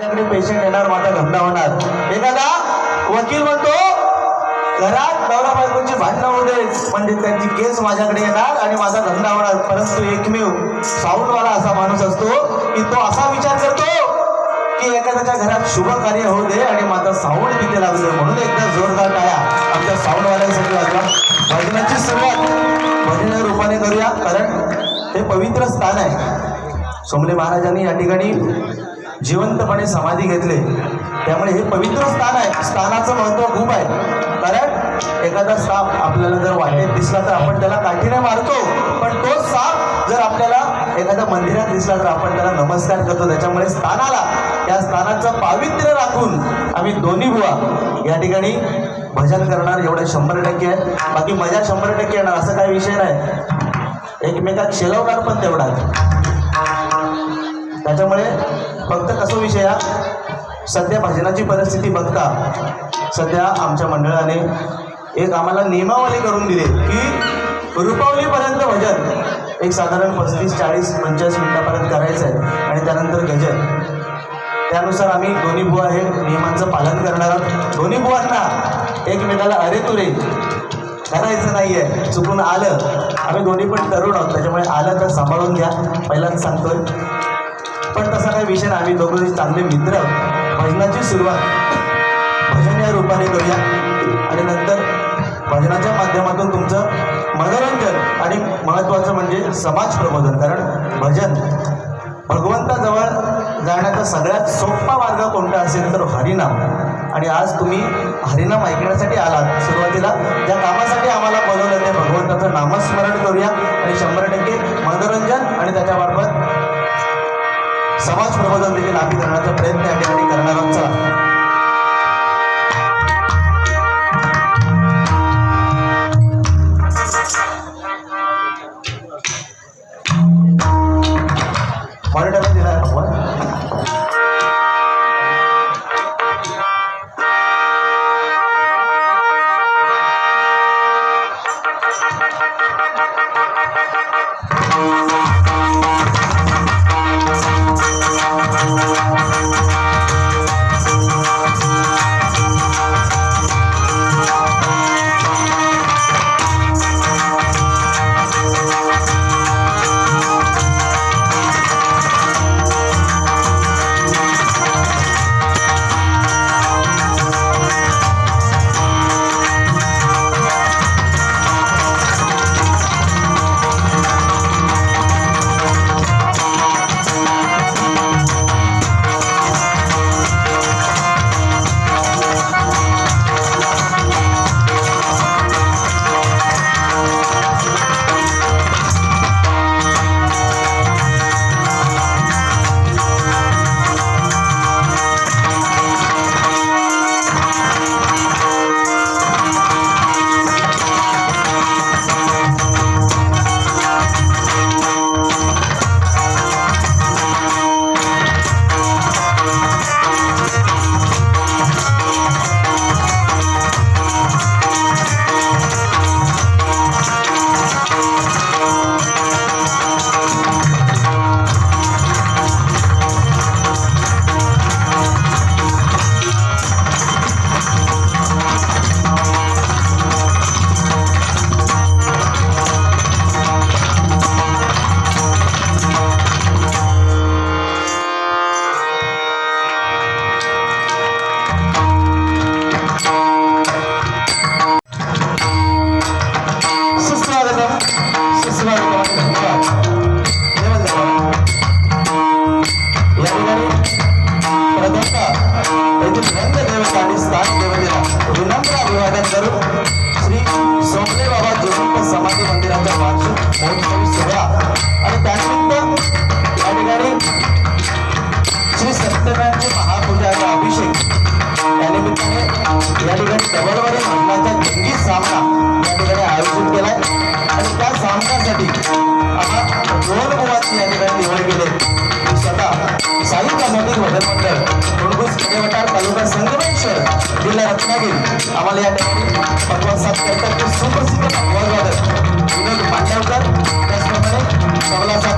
माझ्याकडे पेशंट येणार माझा धंदा होणार. एखादा वकील म्हणतो घरात नवरा बायकोची भांडणं होऊ दे म्हणजे त्यांची केस माझ्याकडे येणार आणि माझा धंदा होणार. परंतु एकमेव साऊंडवाला असा माणूस असतो की तो असा विचार करतो की एखाद्याच्या घरात शुभ कार्य होऊ दे आणि माझा साऊंड तिथे लागू दे. म्हणून एकदा जोरदार टाळ्या. आमच्या साऊंडवाल्यांसाठी लागला भजनाची सुरुवात भजन रूपाने करूया कारण हे पवित्र स्थान आहे. सोमले महाराजांनी या ठिकाणी जिवंतपणे समाधी घेतले. त्यामुळे हे पवित्र स्थान आहे. स्थानाचं महत्त्व खूप आहे. कारण एखादा साप आपल्याला जर वाटेत दिसला तर आपण त्याला काठीने मारतो. पण तोच साप जर आपल्याला एखाद्या मंदिरात दिसला तर आपण त्याला नमस्कार करतो. त्याच्यामुळे स्थानाला त्या स्थानाचं पावित्र्य राखून आम्ही दोन्ही बुवा या ठिकाणी भजन करणार. एवढं शंभर टक्के आहे. बाकी मजा शंभर टक्के येणार. असं काही विषय नाही. एकमेकात शेलवणार पण तेवढाच. त्याच्यामुळे फक्त कसं विषय हा सध्या भजनाची परिस्थिती बघता सध्या आमच्या मंडळाने एक आम्हाला नियमावली करून दिली की रुपावलीपर्यंत भजन एक साधारण पस्तीस चाळीस पंचाळीस मिनिटापर्यंत करायचं आहे आणि त्यानंतर गजन त्यानुसार आम्ही दोन्ही बुवा हे नियमांचं पालन करणार आहोत. दोन्ही बुवांना एकमेकाला अरे तुरे करायचं नाही आहे चुकून आलं. आम्ही दोन्ही पण तरुण आहोत त्याच्यामुळे आलं तर सांभाळून घ्या. पहिलाच सांगतोय. पण तसा काही विषय आम्ही दोघं चांगले मित्र भजनाची सुरुवात भजन या रूपाने करूया. आणि नंतर भजनाच्या माध्यमातून तुमचं मनोरंजन आणि महत्त्वाचं म्हणजे समाज प्रबोधन. कारण भजन भगवंताजवळ जाण्याचा सगळ्यात सोपा मार्ग कोणता असेल तर हरिनाम. आणि आज तुम्ही हरिनाम ऐकण्यासाठी आलात. सुरुवातीला ज्या कामात आम्ही करण्याचा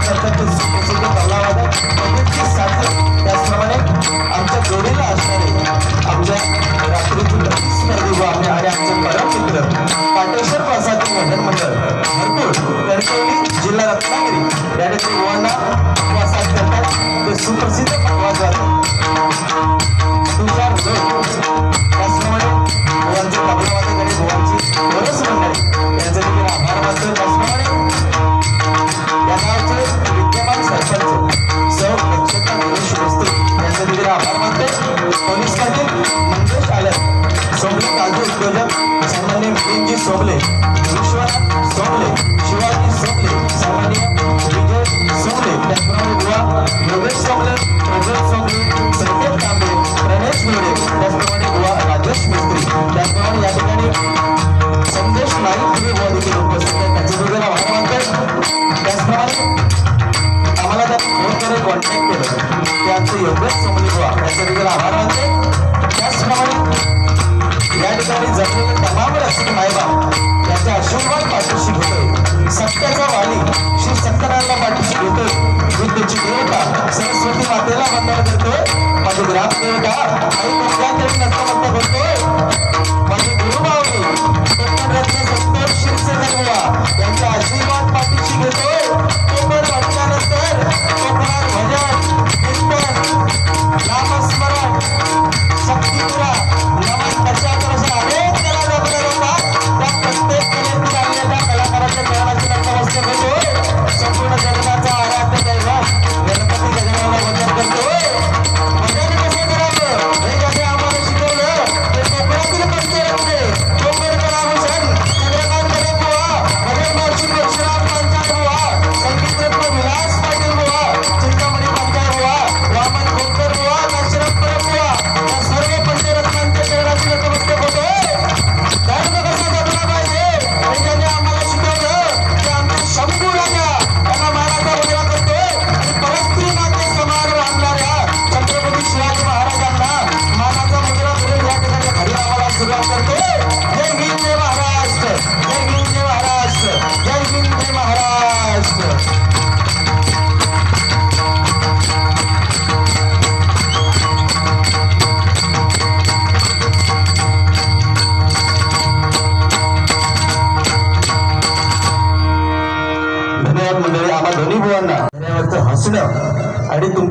Thank you. श्री सत्यनारायणला पाठीशी घेतोय विद्येची देवता सरस्वती मातेला वंदन करतोय. माझी ग्रामदेवता आई तुमच्याकडे तरी होतोय माझे गुरुबावली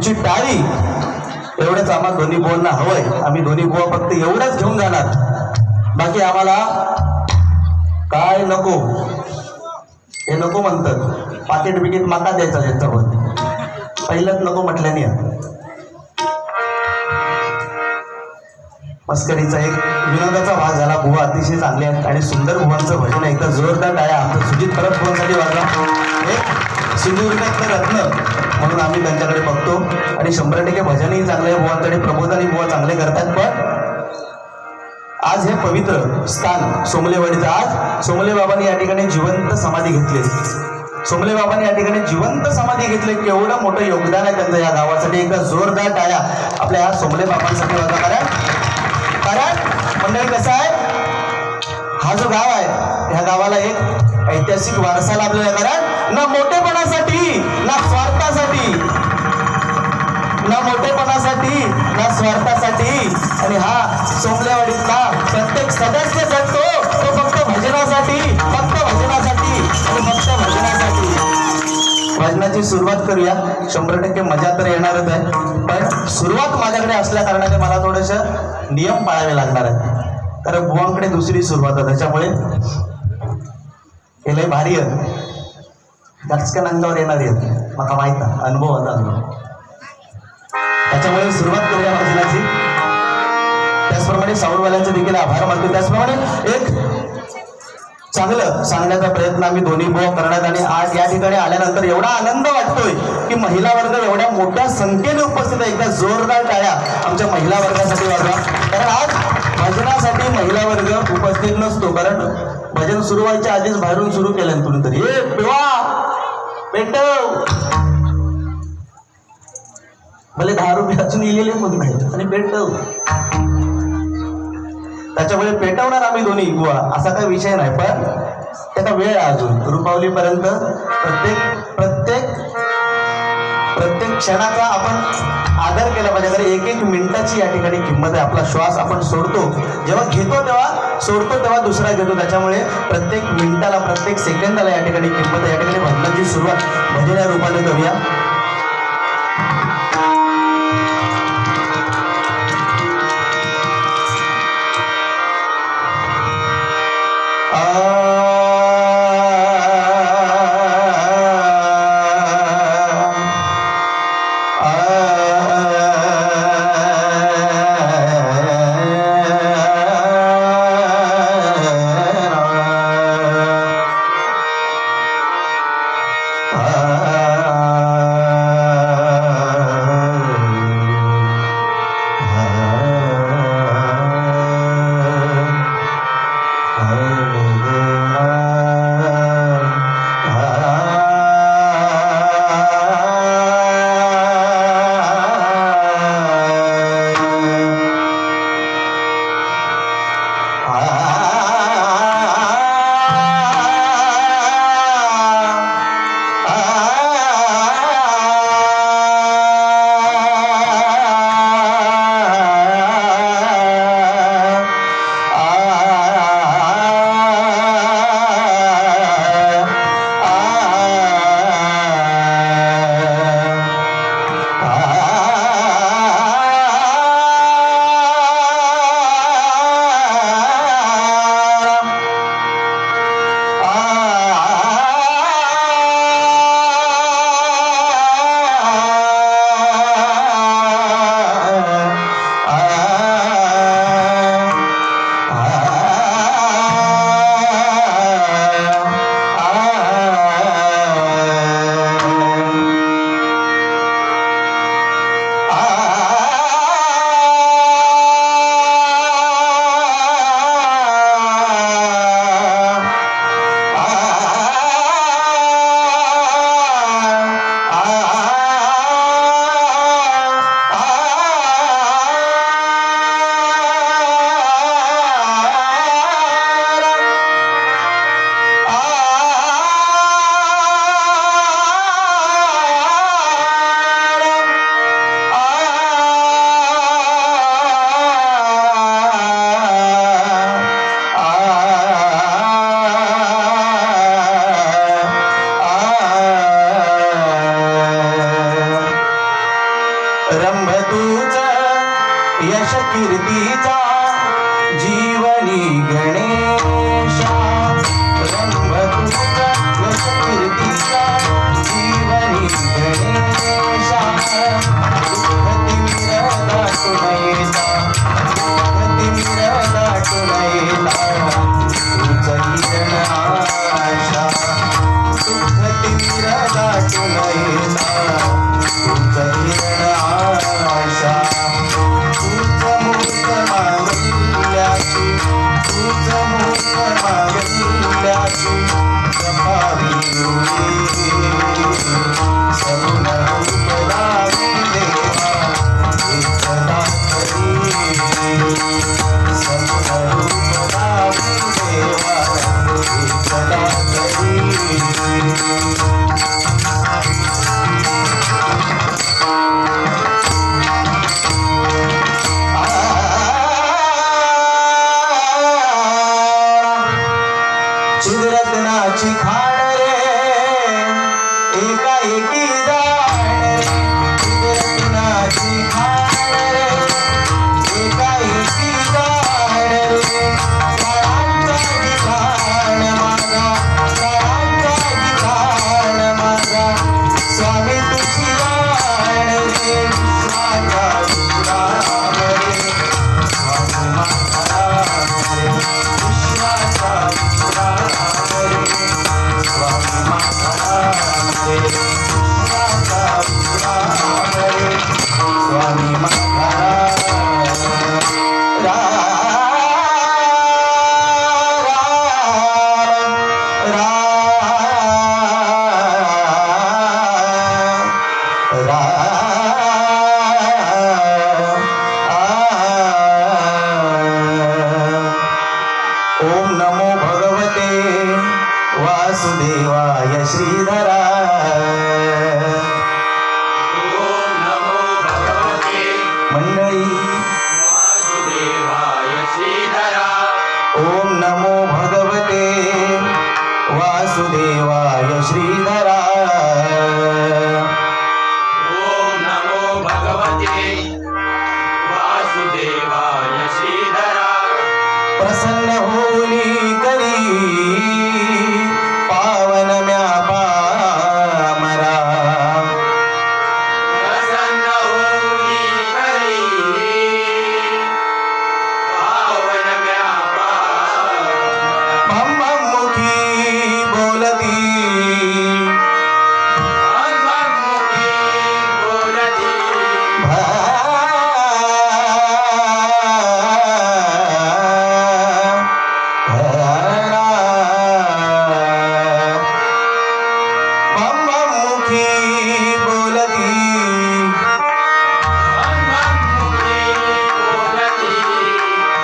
तुमची टाळी. एवढंच आम्हाला दोन्ही बोलणं हवंय. आम्ही दोन्ही बुवा फक्त एवढंच घेऊन जाणार. बाकी आम्हाला काय नको? हे नको म्हणतात. पाकिट बिकीट माका द्यायचा त्याच्यावर पहिलंच नको म्हटल्याने. मस्करीचा एक विनोदाचा भाग झाला. बुवा अतिशय चांगले आहेत आणि सुंदर बुवांचं भजन एकदा जोरदार टाळ्या. आमचं सुजित परत बुवांसाठी वाजला एक सिंधुदुर्गातलं रत्न म्हणून आम्ही त्यांच्याकडे बघतो. आणि शंभर टक्के भजनही चांगले आहे बुवांकडे प्रबोध प्रबोधनही बुवा चांगले करतात. पण आज हे पवित्र स्थान सोमलेवाडीचं आज सोमले बाबांनी या ठिकाणी जिवंत समाधी घेतली. सोमले बाबांनी या ठिकाणी जिवंत समाधी घेतली. केवढं मोठं योगदान आहे त्यांचं या गावासाठी. एकदा जोरदार टाळ्या आपल्या या सोमले बाबांसाठी होता. कारण कारण मंडळी कसं आहे? हा जो गाव आहे ह्या गावाला एक ऐतिहासिक वारसा लाभलेला कारण ना मोठेपणासाठी ना स्वार्थासाठी. ना मोठेपणासाठी ना स्वार्थासाठी. आणि हा सोमलेवाडीतला प्रत्येक सदस्य जगतो तो फक्त भजनासाठी फक्त भजनासाठी आणि फक्त भजनासाठी. भजनाची सुरुवात करूया. शंभर टक्के मजा तर येणारच आहे. पण सुरुवात माझ्याकडे असल्या कारणाने मला थोडेसे नियम पाळावे लागणार आहेत. कारण बुवांकडे दुसरी सुरुवात आहे. त्याच्यामुळे हे लय भारी आहे दर्शकन अंगावर येणार आहेत. मला माहीत आहे. अनुभव होता अनुभव त्याच्यामुळे सुरुवात करूया भजनाची त्याचप्रमाणे साऊंडवाल्यांचे देखील आभार मानतो. त्याचप्रमाणे एक चांगलं सांगण्याचा प्रयत्न आम्ही दोन्ही बुवा करण्यात आणि आज या ठिकाणी आल्यानंतर एवढा आनंद वाटतोय की महिला वर्ग एवढ्या मोठ्या संख्येने उपस्थित आहे. एकदा जोरदार टाळ्या आमच्या महिला वर्गासाठी वाजवा. कारण आज भजनासाठी महिला वर्ग उपस्थित नसतो कारण भजन सुरू व्हायच्या आधीच बाहेरून सुरू केलं कुणीतरी. तरी पिवा पेटव भले दहा रुपये अजून लिहिलेले पण नाहीत आणि पेटव त्याच्यामुळे पेटवणार आम्ही दोन्ही बुवा असा काही विषय नाही पण त्याचा वेळ आहे अजून. रुपावलीपर्यंत प्रत्येक प्रत्येक क्षणाचा आपण आदर केला पाहिजे. तर एक एक मिनिटाची या ठिकाणी किंमत आहे. आपला श्वास आपण सोडतो. जेव्हा घेतो तेव्हा सोडतो तेव्हा दुसरा घेतो. त्याच्यामुळे प्रत्येक मिनिटाला प्रत्येक सेकंदाला या ठिकाणी किंमत आहे. या ठिकाणी भजनाची सुरुवात भजन या रूपाने करूया. Ah.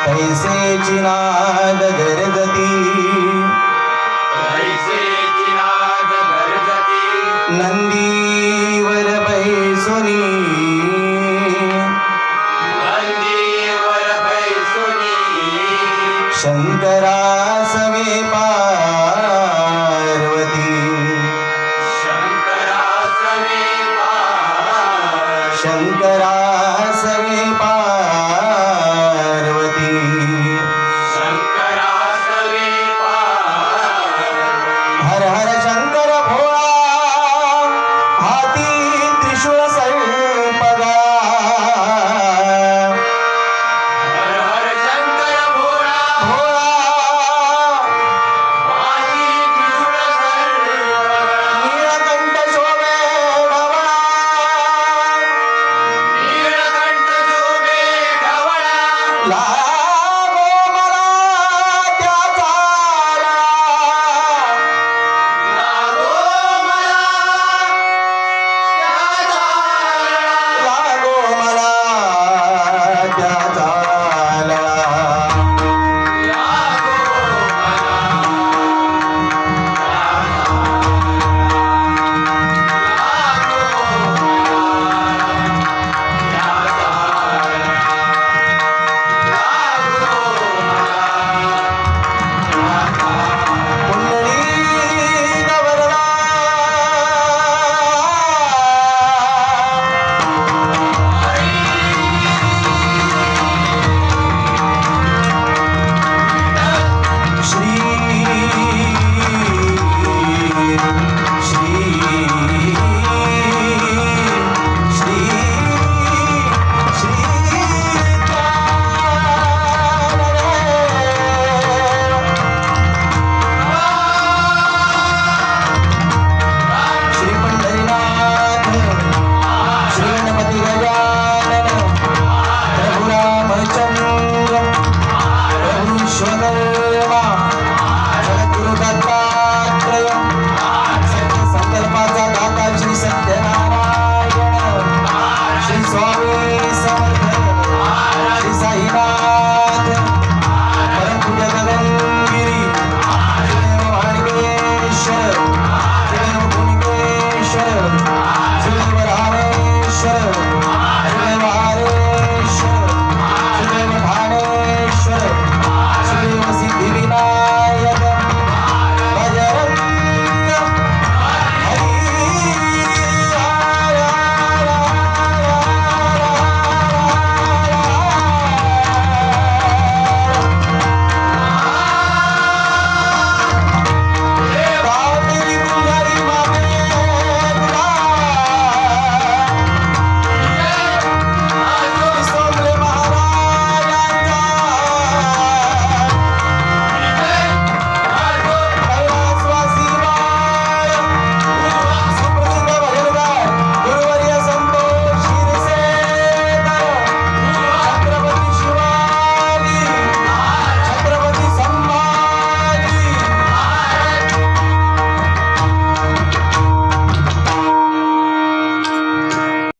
कैसे चिनाद गरजती